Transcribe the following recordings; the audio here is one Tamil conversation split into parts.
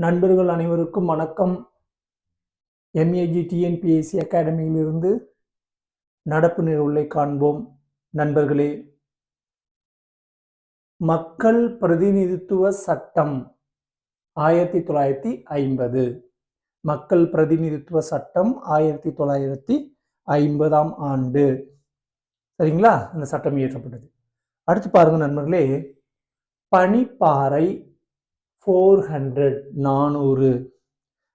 நண்பர்கள் அனைவருக்கும் வணக்கம். எம்ஏஜி டிஎன்பிஎஸ்சி அகாடமியிலிருந்து நடப்பு நிகழ்வுகளை காண்போம். நண்பர்களே மக்கள் பிரதிநிதித்துவ சட்டம் ஆயிரத்தி தொள்ளாயிரத்தி ஐம்பது. மக்கள் பிரதிநிதித்துவ சட்டம் ஆயிரத்தி தொள்ளாயிரத்தி ஐம்பதாம் ஆண்டு. சரிங்களா? அந்த சட்டம் இயற்றப்பட்டது. அடுத்து பாருங்க நண்பர்களே பனிப்பாறை ஃபோர் ஹண்ட்ரட் நானூறு.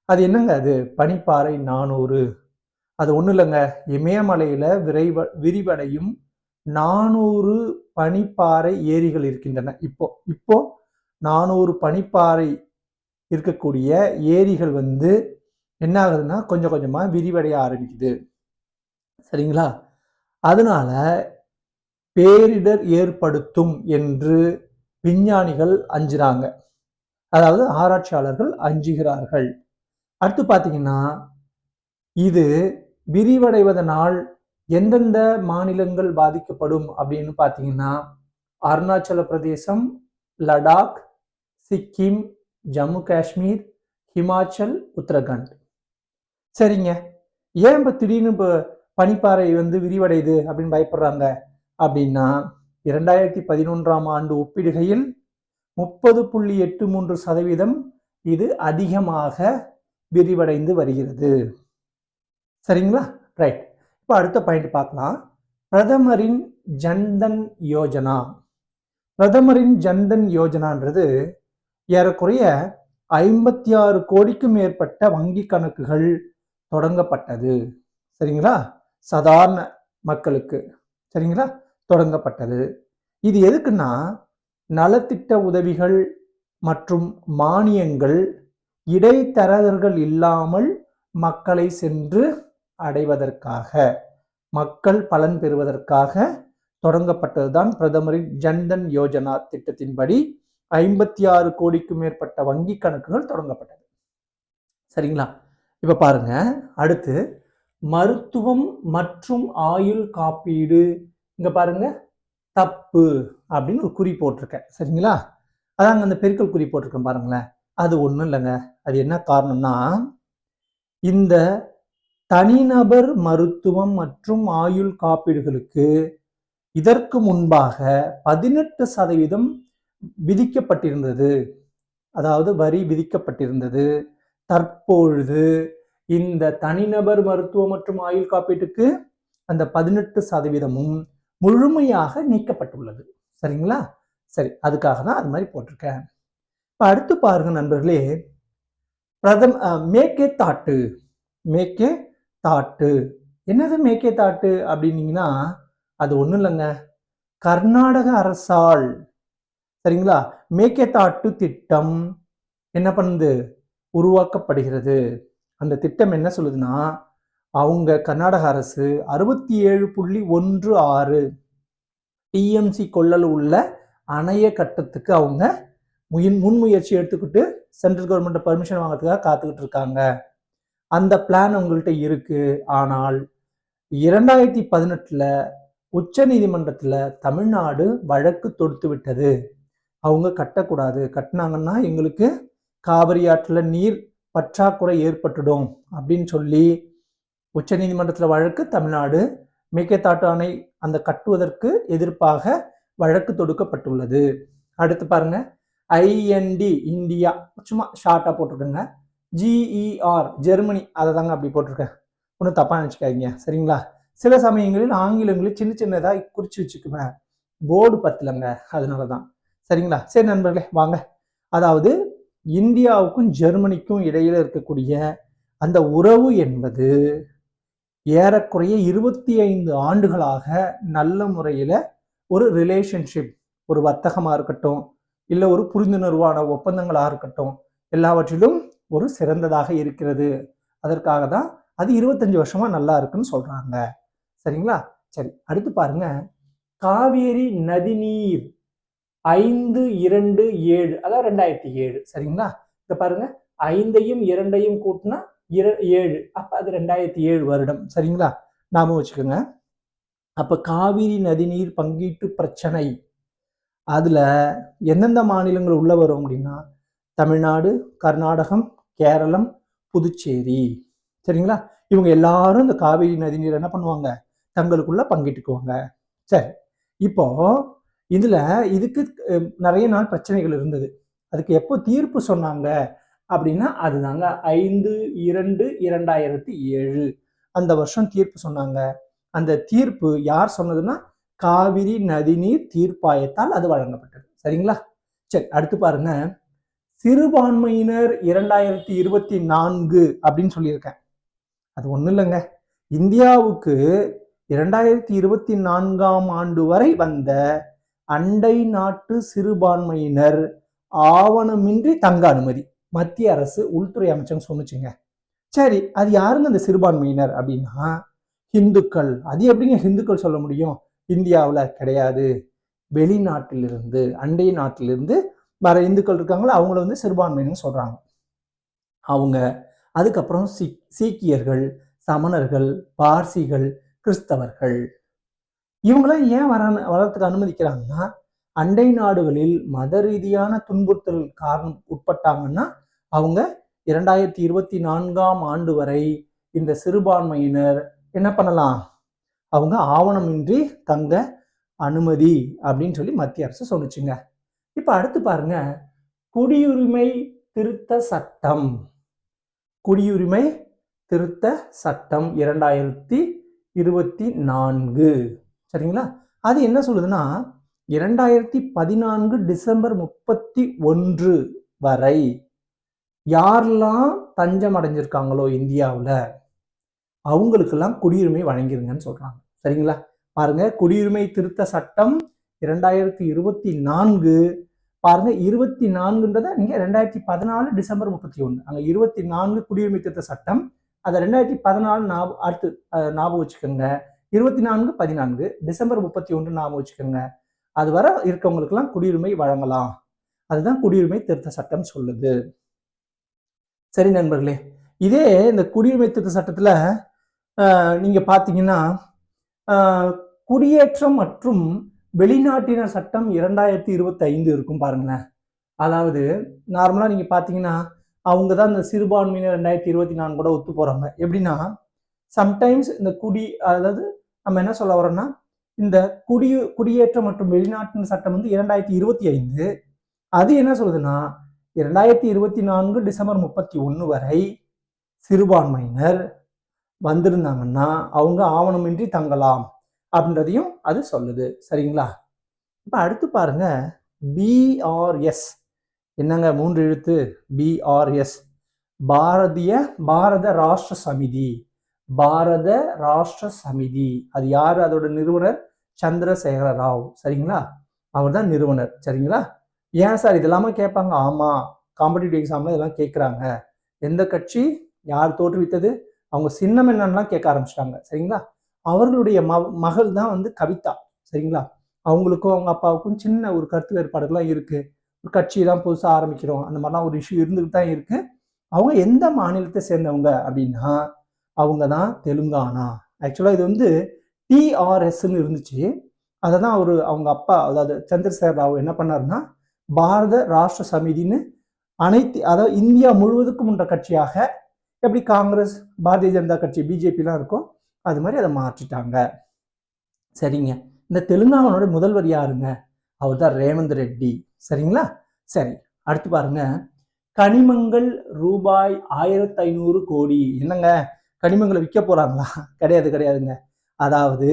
அது என்னங்க அது? பனிப்பாறை நானூறு. அது ஒன்றும் இல்லைங்க. இமயமலையில் விரைவ விரிவடையும் நானூறு பனிப்பாறை ஏரிகள் இருக்கின்றன. இப்போ இப்போ நானூறு பனிப்பாறை இருக்கக்கூடிய ஏரிகள் வந்து என்ன ஆகுதுன்னா கொஞ்சம் கொஞ்சமாக விரிவடைய ஆரம்பிக்குது. சரிங்களா? அதனால பேரிடர் ஏற்படுத்தும் என்று விஞ்ஞானிகள் அஞ்சுறாங்க. அதாவது ஆராய்ச்சியாளர்கள் அஞ்சுகிறார்கள். அடுத்து பார்த்தீங்கன்னா இது விரிவடைவதனால் எந்தெந்த மாநிலங்கள் பாதிக்கப்படும் அப்படின்னு பார்த்தீங்கன்னா அருணாச்சல பிரதேசம் லடாக் சிக்கிம் ஜம்மு காஷ்மீர் ஹிமாச்சல் உத்தரகாண்ட். சரிங்க. ஏன் இப்போ திடீர்னு இப்போ பனிப்பாறை வந்து விரிவடையுது அப்படின்னு பயப்படுறாங்க? அப்படின்னா இரண்டாயிரத்தி பதினொன்றாம் ஆண்டு ஒப்பிடுகையில் முப்பது புள்ளி எட்டு மூன்று சதவீதம் இது அதிகமாக விரிவடைந்து வருகிறது. சரிங்களா? ரைட் இப்போ அடுத்த பாயிண்ட் பார்க்கலாம். பிரதமரின் ஜன்தன் யோஜனா. பிரதமரின் ஜன்தன் யோஜனான்றது ஏறக்குறைய ஐம்பத்தி ஆறு கோடிக்கும் மேற்பட்ட வங்கி கணக்குகள் தொடங்கப்பட்டது. சரிங்களா? சாதாரண மக்களுக்கு. சரிங்களா? தொடங்கப்பட்டது. இது எதுக்குன்னா நலத்திட்ட உதவிகள் மற்றும் மானியங்கள் இடைத்தரகர்கள் இல்லாமல் மக்களை சென்று அடைவதற்காக மக்கள் பலன் பெறுவதற்காக தொடங்கப்பட்டதுதான் பிரதமரின் ஜன்தன் யோஜனா திட்டத்தின்படி ஐம்பத்தி ஆறு கோடிக்கும் மேற்பட்ட வங்கி கணக்குகள் தொடங்கப்பட்டது. சரிங்களா? இப்போ பாருங்க அடுத்து மருத்துவம் மற்றும் ஆயுள் காப்பீடு. இங்க பாருங்க தப்பு அப்படின்னு ஒரு குறி போட்டிருக்கேன். சரிங்களா? அதாங்க அந்த பெருக்கல் குறி போட்டிருக்கேன் பாருங்களேன். அது ஒன்றும் இல்லைங்க. அது என்ன காரணம்னா இந்த தனிநபர் மருத்துவம் மற்றும் ஆயுள் காப்பீடுகளுக்கு இதற்கு முன்பாக பதினெட்டு சதவீதம் விதிக்கப்பட்டிருந்தது. அதாவது வரி விதிக்கப்பட்டிருந்தது. தற்பொழுது இந்த தனிநபர் மருத்துவம் மற்றும் ஆயுள் காப்பீட்டுக்கு அந்த பதினெட்டு சதவீதமும் முழுமையாக நீக்கப்பட்டுள்ளது. சரிங்களா? சரி அதுக்காக தான் அது மாதிரி போட்டிருக்கேன். இப்போ அடுத்து பாருங்க நண்பர்களே பிரதம் மேக்கே தாட்டு. மேக்கே தாட்டு. என்னது மேக்கே தாட்டு அப்படின்னீங்கன்னா அது ஒன்றும் இல்லைங்க. கர்நாடக அரசால். சரிங்களா? மேக்கே தாட்டு திட்டம் என்ன பண்ணுது? உருவாக்கப்படுகிறது. அந்த திட்டம் என்ன சொல்லுதுன்னா அவங்க கர்நாடக அரசு அறுபத்தி ஏழு புள்ளி ஒன்று ஆறு டிஎம்சி கொள்ளல் உள்ள அணைய கட்டத்துக்கு அவங்க முயன் முன்முயற்சி எடுத்துக்கிட்டு சென்ட்ரல் கவர்மெண்ட் பர்மிஷன் வாங்கிறதுக்காக காத்துக்கிட்டு இருக்காங்க. அந்த பிளான் உங்கள்கிட்ட இருக்கு. ஆனால் இரண்டாயிரத்தி பதினெட்டில் உச்ச நீதிமன்றத்தில் தமிழ்நாடு வழக்கு தொடுத்து விட்டது. அவங்க கட்டக்கூடாது. கட்டினாங்கன்னா எங்களுக்கு காவிரி ஆற்றில் நீர் பற்றாக்குறை ஏற்பட்டுடும் அப்படின்னு சொல்லி உச்ச நீதிமன்றத்தில் வழக்கு தமிழ்நாடு மேக்கேத்தாட்டு அணை அந்த கட்டுவதற்கு எதிர்ப்பாக வழக்கு தொடுக்கப்பட்டுள்ளது. அடுத்து பாருங்க. ஐஎன்டி இந்தியா சும்மா ஷார்ட்டாக போட்டிருக்கேங்க ஜிஇஆர் ஜெர்மனி அதை தாங்க அப்படி போட்டிருக்கேன். ஒன்றும் தப்பாக நினச்சிக்காதீங்க. சரிங்களா? சில சமயங்களில் ஆங்கிலங்களில் சின்ன சின்னதாக குறித்து வச்சுக்குவேன் போர்டு பத்தலைங்க. அதனால தான் சரிங்களா? சரி நண்பர்களே வாங்க. அதாவது இந்தியாவுக்கும் ஜெர்மனிக்கும் இடையில் இருக்கக்கூடிய அந்த உறவு என்பது ஏறக்குறைய இருபத்தி ஐந்து ஆண்டுகளாக நல்ல முறையில் ஒரு ரிலேஷன்ஷிப் ஒரு வர்த்தகமாக இருக்கட்டும் இல்லை ஒரு புரிந்துணர்வான ஒப்பந்தங்களாக இருக்கட்டும் எல்லாவற்றிலும் ஒரு சிறந்ததாக இருக்கிறது. அதற்காக தான் அது இருபத்தஞ்சு வருஷமாக நல்லா இருக்குன்னு சொல்கிறாங்க சரிங்களா? சரி அடுத்து பாருங்க. காவேரி நதிநீர் ஐந்து இரண்டு ஏழு அதாவது ரெண்டாயிரத்தி ஏழு. சரிங்களா? இதை பாருங்க. ஐந்தையும் இரண்டையும் கூட்டினா இர ஏழு. அப்போ அது ரெண்டாயிரத்தி ஏழு வருடம். சரிங்களா? நாம வச்சுக்கோங்க. அப்போ காவிரி நதிநீர் பங்கீட்டு பிரச்சனை. அதில் எந்தெந்த மாநிலங்கள் உள்ள வரும் அப்படின்னா தமிழ்நாடு கர்நாடகம் கேரளம் புதுச்சேரி. சரிங்களா? இவங்க எல்லாரும் இந்த காவிரி நதிநீர் என்ன பண்ணுவாங்க? தங்களுக்குள்ள பங்கிட்டுக்குவாங்க. சரி. இப்போ இதில் இதுக்கு நிறைய நாள் பிரச்சனைகள் இருந்தது. அதுக்கு எப்போ தீர்ப்பு சொன்னாங்க? அப்படின்னா அதுதாங்க. ஐந்து இரண்டு இரண்டாயிரத்தி ஏழு. அந்த வருஷம் தீர்ப்பு சொன்னாங்க. அந்த தீர்ப்பு யார் சொன்னதுன்னா காவிரி நதிநீர் தீர்ப்பாயத்தால் அது வழங்கப்பட்டது. சரிங்களா? சரி அடுத்து பாருங்க. சிறுபான்மையினர் இரண்டாயிரத்தி இருபத்தி நான்கு அப்படின்னு சொல்லியிருக்கேன். அது ஒன்றும் இல்லைங்க. இந்தியாவுக்கு இரண்டாயிரத்தி இருபத்தி நான்காம் ஆண்டு வரை வந்த அண்டை நாட்டு சிறுபான்மையினர் ஆவணமின்றி தங்க அனுமதி. மத்திய அரசு உள்துறை அமைச்சர் சொன்னுச்சுங்க. சரி அது யாருங்க அந்த சிறுபான்மையினர் அப்படின்னா? ஹிந்துக்கள். அது எப்படிங்க ஹிந்துக்கள் சொல்ல முடியும்? இந்தியாவில் கிடையாது. வெளிநாட்டிலிருந்து அண்டை நாட்டிலிருந்து வர இந்துக்கள் இருக்காங்களோ? அவங்கள வந்து சிறுபான்மையினர் சொல்கிறாங்க அவங்க அதுக்கப்புறம் சீக் சீக்கியர்கள் சமணர்கள் பார்சிகள் கிறிஸ்தவர்கள். இவங்களாம் ஏன் வர வரத்துக்கு அனுமதிக்கிறாங்கன்னா அண்டை நாடுகளில் மத ரீதியான துன்புறுத்தல் காரணம் உட்பட்டாங்கன்னா அவங்க இரண்டாயிரத்தி இருபத்தி நான்காம் ஆண்டு வரை இந்த சிறுபான்மையினர் என்ன பண்ணலாம்? அவங்க ஆவணமின்றி தங்க அனுமதி அப்படின்னு சொல்லி மத்திய அரசு சொல்லிச்சுங்க. இப்போ அடுத்து பாருங்க. குடியுரிமை திருத்த சட்டம். குடியுரிமை திருத்த சட்டம் இரண்டாயிரத்தி இருபத்தி நான்கு சரிங்களா? அது என்ன சொல்லுதுன்னா இரண்டாயிரத்தி பதினான்கு டிசம்பர் முப்பத்தி ஒன்று வரை யாரெல்லாம் தஞ்சம் அடைஞ்சிருக்காங்களோ இந்தியாவில் அவங்களுக்கெல்லாம் குடியுரிமை வழங்கிருங்கன்னு சொல்கிறாங்க சரிங்களா? பாருங்க குடியுரிமை திருத்த சட்டம் இரண்டாயிரத்தி இருபத்தி நான்கு. பாருங்க இருபத்தி நான்குன்றத நீங்க ரெண்டாயிரத்தி பதினாலு டிசம்பர் முப்பத்தி ஒன்று அங்கே இருபத்தி நான்கு குடியுரிமை திருத்த சட்டம். அதை ரெண்டாயிரத்தி பதினாலு ஞாபகம் அடுத்து ஞாபகம் வச்சுக்கோங்க. இருபத்தி நான்கு பதினான்கு டிசம்பர் முப்பத்தி ஒன்று ஞாபகம் வச்சுக்கோங்க. அது வர இருக்கவங்களுக்கெல்லாம் குடியுரிமை வழங்கலாம். அதுதான் குடியுரிமை திருத்த சட்டம் சொல்லுது. சரி நண்பர்களே இதே இந்த குடியுரிமை திருத்த சட்டத்தில் நீங்கள் பார்த்தீங்கன்னா குடியேற்றம் மற்றும் வெளிநாட்டினர் சட்டம் இரண்டாயிரத்தி இருபத்தி ஐந்து இருக்கும் பாருங்களேன். அதாவது நார்மலாக நீங்கள் பார்த்தீங்கன்னா அவங்க தான் இந்த சிறுபான்மையினர் ரெண்டாயிரத்தி இருபத்தி நான்கு கூட ஒத்து போகிறாங்க எப்படின்னா சம்டைம்ஸ் இந்த குடி அதாவது நம்ம என்ன சொல்ல வரோம்னா இந்த குடி குடியேற்றம் மற்றும் வெளிநாட்டினர் சட்டம் வந்து இரண்டாயிரத்தி இருபத்தி ஐந்து. அது என்ன சொல்லுதுன்னா இரண்டாயிரத்தி இருபத்தி நான்கு டிசம்பர் முப்பத்தி ஒன்று வரை சிறுபான்மையினர் வந்திருந்தாங்கன்னா அவங்க ஆவணமின்றி தங்கலாம் அப்படின்றதையும் அது சொல்லுது. சரிங்களா? இப்போ அடுத்து பாருங்க பிஆர்எஸ் என்னங்க? மூன்று எழுத்து. பிஆர்எஸ் பாரதிய பாரத ராஷ்டிர சமிதி. பாரத ராஷ்டிர சமிதி. அது யார்? அதோட நிறுவனர் சந்திரசேகர ராவ். சரிங்களா? அவர் தான் நிறுவனர். சரிங்களா? ஏன் சார் இதெல்லாமே கேட்பாங்க? ஆமாம் காம்படிட்டிவ் எக்ஸாம்ல இதெல்லாம் கேட்குறாங்க. எந்த கட்சி யார் தோற்றுவித்தது? அவங்க சின்னம் என்னன்னுலாம் கேட்க ஆரம்பிச்சிட்டாங்க. சரிங்களா? அவர்களுடைய ம மகள் தான் வந்து கவிதா. சரிங்களா? அவங்களுக்கும் அவங்க அப்பாவுக்கும் சின்ன ஒரு கருத்து வேறுபாடுகள்லாம் இருக்குது ஒரு கட்சி தான் புதுசாக ஆரம்பிக்கிறோம். அந்த மாதிரிலாம் ஒரு இஷ்யூ இருந்துகிட்டு தான் இருக்குது அவங்க எந்த மாநிலத்தை சேர்ந்தவங்க அப்படின்னா அவங்க தான் தெலுங்கானா. ஆக்சுவலாக இது வந்து டிஆர்எஸ்ன்னு இருந்துச்சு. அதை தான் அவர் அவங்க அப்பா அதாவது சந்திரசேகர் ராவ் என்ன பண்ணாருன்னா பாரத ராஷ்டிர சமிதின்னு அனைத்து அதாவது இந்தியா முழுவதுக்கும் உள்ள கட்சியாக எப்படி காங்கிரஸ் பாரதிய ஜனதா கட்சி பிஜேபிலாம் இருக்கும் அது மாதிரி அதை மாற்றிட்டாங்க. சரிங்க. இந்த தெலுங்கானோட முதல்வர் யாருங்க? அவர் தான் ரேவந்த் ரெட்டி. சரிங்களா? சரி அடுத்து பாருங்க. கனிமங்கள் ரூபாய் ஆயிரத்தி ஐநூறு கோடி. என்னங்க? கனிமங்களை விற்க போறாங்களா? கிடையாது கிடையாதுங்க. அதாவது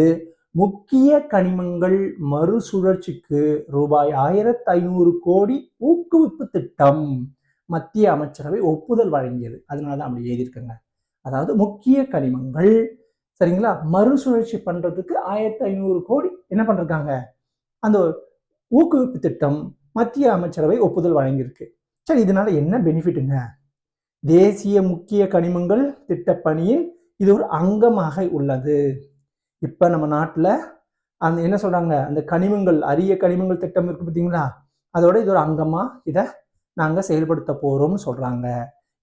முக்கிய கனிமங்கள் மறுசுழற்சிக்கு ரூபாய் ஆயிரத்தி ஐநூறு கோடி ஊக்குவிப்பு திட்டம் மத்திய அமைச்சரவை ஒப்புதல் வழங்கியது. அதனால தான் அப்படி எழுதியிருக்கேங்க. அதாவது முக்கிய கனிமங்கள் சரிங்களா? மறுசுழற்சி பண்றதுக்கு ஆயிரத்தி ஐநூறு கோடி என்ன பண்ணிருக்காங்க அந்த ஊக்குவிப்பு திட்டம் மத்திய அமைச்சரவை ஒப்புதல் வழங்கியிருக்கு. சரி இதனால என்ன பெனிஃபிட்டுங்க? தேசிய முக்கிய கனிமங்கள் திட்டப்பணியில் இது ஒரு அங்கமாக உள்ளது. இப்ப நம்ம நாட்டில் அந்த என்ன சொல்றாங்க அந்த கனிமங்கள் அரிய கனிமங்கள் திட்டம் இருக்கு பார்த்தீங்களா அதோட இது ஒரு அங்கமா இதை நாங்கள் செயல்படுத்த போறோம்னு சொல்றாங்க.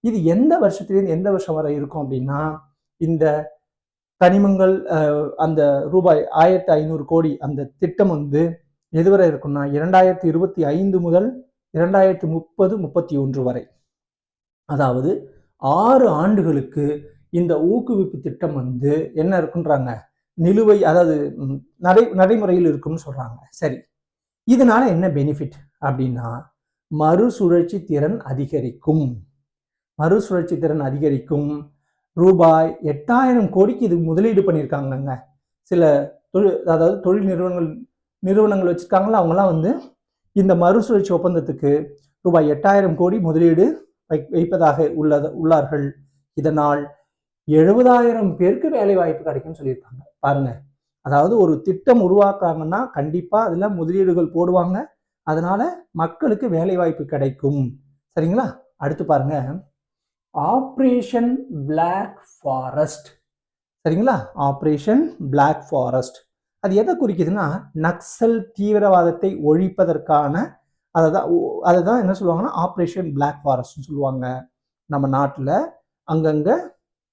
இது எந்த வருஷத்துலேருந்து எந்த வருஷம் வரை இருக்கும் அப்படின்னா இந்த கனிமங்கள் அந்த ரூபாய் ஆயிரத்தி ஐநூறு கோடி அந்த திட்டம் வந்து எதுவரை இருக்கும்னா இரண்டாயிரத்தி இருபத்தி ஐந்து முதல் இரண்டாயிரத்தி முப்பது முப்பத்தி ஒன்று வரை. அதாவது ஆறு ஆண்டுகளுக்கு இந்த ஊக்குவிப்பு திட்டம் வந்து என்ன இருக்குன்றாங்க நிலுவை அதாவது நடை நடைமுறையில் இருக்கும்னு சொல்றாங்க. சரி. இதனால என்ன பெனிஃபிட் அப்படின்னா மறுசுழற்சி திறன் அதிகரிக்கும். மறுசுழற்சி திறன் அதிகரிக்கும். ரூபாய் எட்டாயிரம் கோடிக்கு இது முதலீடு பண்ணியிருக்காங்கங்க. சில தொழில் அதாவது தொழில் நிறுவனங்கள் நிறுவனங்கள் வச்சுருக்காங்களா அவங்கலாம் வந்து இந்த மறுசுழற்சி ஒப்பந்தத்துக்கு ரூபாய் எட்டாயிரம் கோடி முதலீடு வை- வைப்பதாக உள்ளத உள்ளார்கள். இதனால் எழுபதாயிரம் பேருக்கு வேலை வாய்ப்பு கிடைக்கும்னு சொல்லியிருக்காங்க. பாருங்க. அதாவது ஒரு திட்டம் உருவாக்குறாங்கன்னா கண்டிப்பா அதுல முதலீடுகள் போடுவாங்க. அதனால மக்களுக்கு வேலை வாய்ப்பு கிடைக்கும். சரிங்களா? அடுத்து பாருங்க. ஆப்ரேஷன் பிளாக் ஃபாரஸ்ட் சரிங்களா? ஆப்ரேஷன் பிளாக் ஃபாரஸ்ட் அது எதை குறிக்குதுன்னா நக்சல் தீவிரவாதத்தை ஒழிப்பதற்கான அதை தான் அதை தான் என்ன சொல்லுவாங்கன்னா ஆப்ரேஷன் பிளாக் ஃபாரஸ்ட்னு சொல்லுவாங்க. நம்ம நாட்டில் அங்கங்கே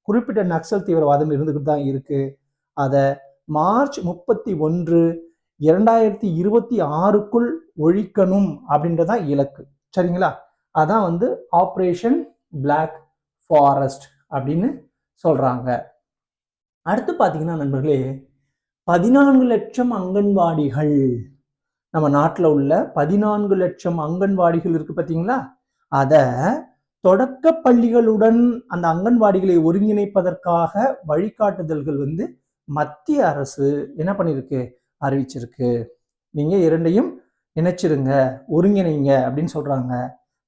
குறிப்பிட்ட நக்சல் தீவிரவாதம் இருந்துக்கிட்டு தான் இருக்குது அதை மார்ச் முப்பத்தி ஒன்று இரண்டாயிரத்தி இருபத்தி ஆறுக்குள் ஒழிக்கணும் அப்படின்றதான் இலக்கு. சரிங்களா? அதான் வந்து ஆப்ரேஷன் பிளாக் ஃபாரஸ்ட் அப்படின்னு சொல்றாங்க. அடுத்து பார்த்தீங்கன்னா நண்பர்களே பதினான்கு லட்சம் அங்கன்வாடிகள். நம்ம நாட்டில் உள்ள பதினான்கு லட்சம் அங்கன்வாடிகள் இருக்கு பார்த்தீங்களா அதை தொடக்க பள்ளிகளுடன் அந்த அங்கன்வாடிகளை ஒருங்கிணைப்பதற்காக வழிகாட்டுதல்கள் வந்து மத்திய அரசு என்ன பண்ணியிருக்கு? அறிவிச்சிருக்கு. நீங்கள் இரண்டையும் இணைச்சிருங்க ஒருங்கிணைங்க அப்படின்னு சொல்கிறாங்க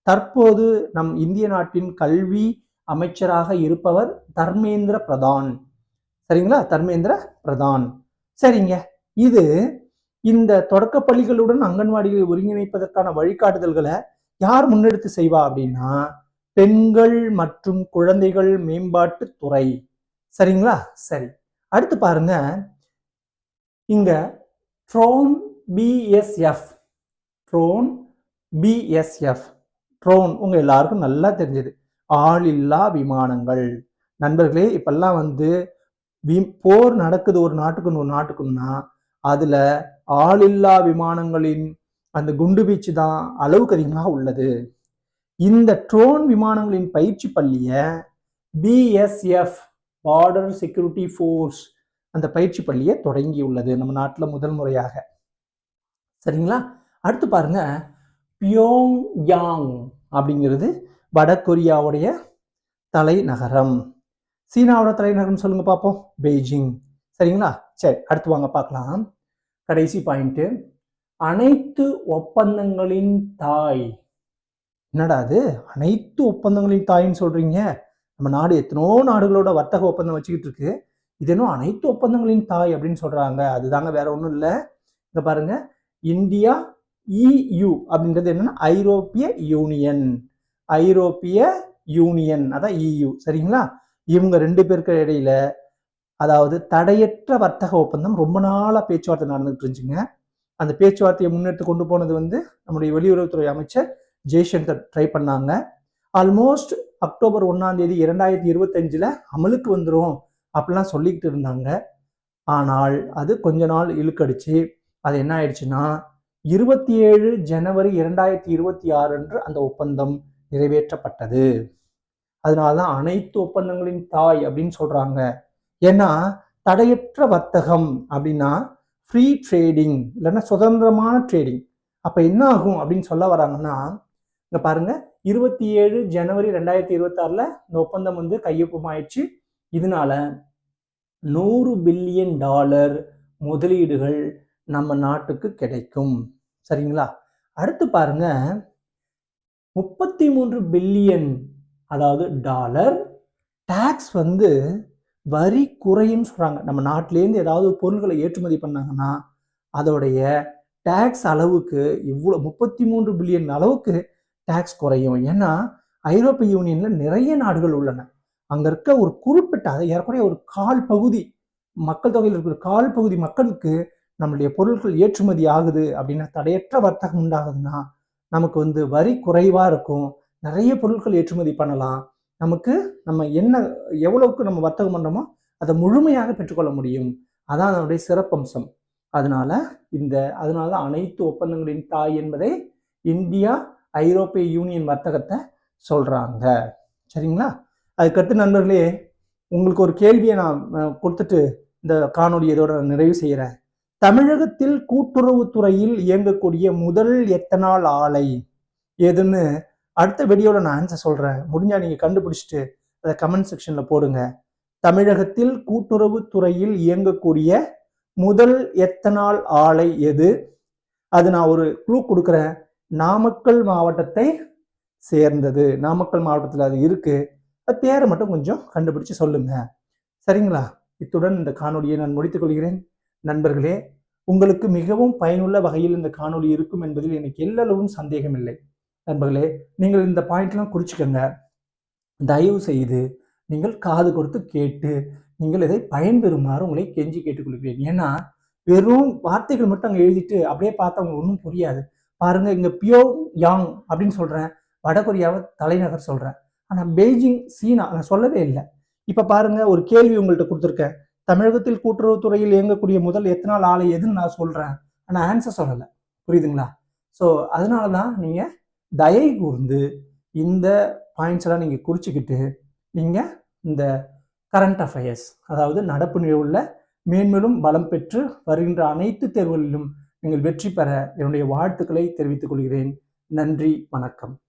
தற்போது நம் இந்திய நாட்டின் கல்வி அமைச்சராக இருப்பவர் தர்மேந்திர பிரதான். சரிங்களா? தர்மேந்திர பிரதான். சரிங்க. இது இந்த தொடக்க பள்ளிகளுடன் அங்கன்வாடிகளை ஒருங்கிணைப்பதற்கான வழிகாட்டுதல்களை யார் முன்னெடுத்து செய்வா அப்படின்னா பெண்கள் மற்றும் குழந்தைகள் மேம்பாட்டு துறை. சரிங்களா? சரி. அடுத்து பாருங்க. இங்க drone BSF drone BSF drone உங்க எல்லாருக்கும் நல்லா தெரிஞ்சது. ஆளில்லா விமானங்கள். நண்பர்களே இப்பெல்லாம் வந்து வி- போர் நடக்குது ஒரு நாட்டுக்கு ஒரு நாட்டுக்குன்னா அதுல ஆளில்லா விமானங்களின் அந்த குண்டு வீச்சு தான் அளவுக்கு அதிகமாக உள்ளது. இந்த ட்ரோன் விமானங்களின் பயிற்சி பள்ளிய பிஎஸ்எஃப் பார்டர் செக்யூரிட்டி ஃபோர்ஸ் அந்த பயிற்சி பள்ளியை தொடங்கியுள்ளது நம்ம நாட்டில் முதல் முறையாக. சரிங்களா? அடுத்து பாருங்க பியோங் யாங் அப்படிங்கிறது வட கொரியாவுடைய தலைநகரம். சீனாவோட தலைநகரம் சொல்லுங்க பார்ப்போம் பெய்ஜிங் சரிங்களா? சரி அடுத்து வாங்க பார்க்கலாம். கடைசி பாயிண்ட்டு அனைத்து ஒப்பந்தங்களின் தாய். என்னடா அது? அனைத்து ஒப்பந்தங்களின் தாயின்னு சொல்றீங்க? நம்ம நாடு எத்தனோ நாடுகளோட வர்த்தக ஒப்பந்தம் வச்சுக்கிட்டு இருக்கு. இது அனைத்து ஒப்பந்தங்களின் தாய் அப்படின்னு சொல்றாங்க. அதுதாங்க வேற ஒன்றும் இல்லை. இங்க பாருங்க. இந்தியா இயு அப்படின்றது என்னன்னா ஐரோப்பிய யூனியன். ஐரோப்பிய யூனியன். அதான் இயு சரிங்களா? இவங்க ரெண்டு பேருக்கு இடையில அதாவது தடையற்ற வர்த்தக ஒப்பந்தம் ரொம்ப நாளாக பேச்சுவார்த்தை நடந்துகிட்டு இருந்துச்சுங்க. அந்த பேச்சுவார்த்தையை முன்னெடுத்து கொண்டு போனது வந்து நம்முடைய வெளியுறவுத்துறை அமைச்சர் ஜெய்சங்கர் ட்ரை பண்ணாங்க. ஆல்மோஸ்ட் அக்டோபர் ஒன்றாம் தேதி இரண்டாயிரத்தி இருபத்தஞ்சில் அமலுக்கு வந்துடும் அப்படிலாம் சொல்லிக்கிட்டு இருந்தாங்க. ஆனால் அது கொஞ்ச நாள் இழுக்கடிச்சு அது என்ன ஆயிடுச்சுன்னா இருபத்தி ஏழு ஜனவரி இரண்டாயிரத்தி இருபத்தி ஆறு அன்று அந்த ஒப்பந்தம் நிறைவேற்றப்பட்டது. அதனால தான் அனைத்து ஒப்பந்தங்களின் தாய் அப்படின்னு சொல்றாங்க. ஏன்னா தடையற்ற வர்த்தகம் அப்படின்னா ஃப்ரீ ட்ரேடிங் இல்லைன்னா சுதந்திரமான ட்ரேடிங் அப்போ என்ன ஆகும் அப்படின்னு சொல்ல வராங்கன்னா இங்க பாருங்க இருபத்தி ஏழு ஜனவரி ரெண்டாயிரத்தி இருபத்தி ஆறுல இந்த ஒப்பந்தம் வந்து கையொப்பமாயிடுச்சு. இதனால நூறு பில்லியன் டாலர் முதலீடுகள் நம்ம நாட்டுக்கு கிடைக்கும். சரிங்களா? அடுத்து பாருங்க முப்பத்தி மூன்று பில்லியன் அதாவது டாலர் டாக்ஸ் வந்து வரி குறையும் சொல்றாங்க. நம்ம நாட்டிலேருந்து ஏதாவது பொருள்களை ஏற்றுமதி பண்ணாங்கன்னா அதோடைய டாக்ஸ் அளவுக்கு இவ்வளோ முப்பத்தி மூன்று பில்லியன் அளவுக்கு டேக்ஸ் குறையும். ஏன்னா ஐரோப்பிய யூனியன்ல நிறைய நாடுகள் உள்ளன. அங்க இருக்க ஒரு குறிப்பிட்ட அதை ஏறக்குறைய ஒரு கால் பகுதி மக்கள் தொகையில் இருக்கிற கால் பகுதி மக்களுக்கு நம்மளுடைய பொருட்கள் ஏற்றுமதி ஆகுது அப்படின்னா தடையற்ற வர்த்தகம் உண்டாகுதுன்னா நமக்கு வந்து வரி குறைவா இருக்கும். நிறைய பொருட்கள் ஏற்றுமதி பண்ணலாம். நமக்கு நம்ம என்ன எவ்வளவுக்கு நம்ம வர்த்தகம் பண்றோமோ அதை முழுமையாக பெற்றுக்கொள்ள முடியும். அதான் அதனுடைய சிறப்பம்சம். அதனால இந்த அதனால அனைத்து ஒப்பந்தங்களின் தாய் என்பதை இந்தியா ஐரோப்பிய யூனியன் வர்த்தகத்தை சொல்கிறாங்க சரிங்களா? அதுக்கடுத்து நண்பர்களே உங்களுக்கு ஒரு கேள்வியை நான் கொடுத்துட்டு இந்த காணொலி இதோட நிறைவு செய்கிறேன் தமிழகத்தில் கூட்டுறவுத்துறையில் இயங்கக்கூடிய முதல் எத்தனால் ஆலை எதுன்னு அடுத்த வீடியோவில் நான் ஆன்சர் சொல்கிறேன் முடிஞ்சால் நீங்கள் கண்டுபிடிச்சிட்டு அதை கமெண்ட் செக்ஷனில் போடுங்க. தமிழகத்தில் கூட்டுறவுத்துறையில் இயங்கக்கூடிய முதல் எத்தனால் ஆலை எது? அது நான் ஒரு க்ளூ கொடுக்குறேன். நாமக்கல் மாவட்டத்தை சேர்ந்தது. நாமக்கல் மாவட்டத்தில் அது இருக்குது அது பேரை மட்டும் கொஞ்சம் கண்டுபிடிச்சு சொல்லுங்க. சரிங்களா? இத்துடன் இந்த காணொலியை நான் முடித்துக் கொள்கிறேன். நண்பர்களே உங்களுக்கு மிகவும் பயனுள்ள வகையில் இந்த காணொளி இருக்கும் என்பதில் எனக்கு எல்லளவும் சந்தேகம் இல்லை நண்பர்களே நீங்கள் இந்த பாயிண்ட்லாம் குறிச்சுக்கோங்க. தயவு செய்து நீங்கள் காது கொடுத்து கேட்டு நீங்கள் இதை பயன்பெறுமாறு உங்களை கெஞ்சி கேட்டுக்கொள்கிறேன். ஏன்னா வெறும் வார்த்தைகள் மட்டும் அங்கே எழுதிட்டு அப்படியே பார்த்தா உங்களுக்கு ஒன்றும் புரியாது. பாருங்க இங்க பியோ யாங் அப்படின்னு சொல்றேன். வடகொரியாவை தலைநகர் சொல்றேன். ஆனா பெய்ஜிங் சீனா நான் சொல்லவே இல்லை. இப்ப பாருங்க ஒரு கேள்வி உங்கள்கிட்ட கொடுத்துருக்கேன். தமிழகத்தில் கூட்டுறவுத்துறையில் இயங்கக்கூடிய முதல் எத்தனால் ஆலை எதுன்னு நான் சொல்றேன். ஆனா ஆன்சர் சொல்லலை. புரியுதுங்களா? ஸோ அதனால தான் நீங்க தயை கூர்ந்து இந்த பாயிண்ட்ஸ் எல்லாம் நீங்க குறிச்சுக்கிட்டு நீங்க இந்த கரண்ட் அஃபயர்ஸ் அதாவது நடப்பு நிகழ்வுல மேன்மேலும் பலம் பெற்று வருகின்ற அனைத்து தேர்வுகளிலும் நீங்கள் வெற்றி பெற என்னுடைய வாழ்த்துக்களை தெரிவித்துக் கொள்கிறேன். நன்றி வணக்கம்.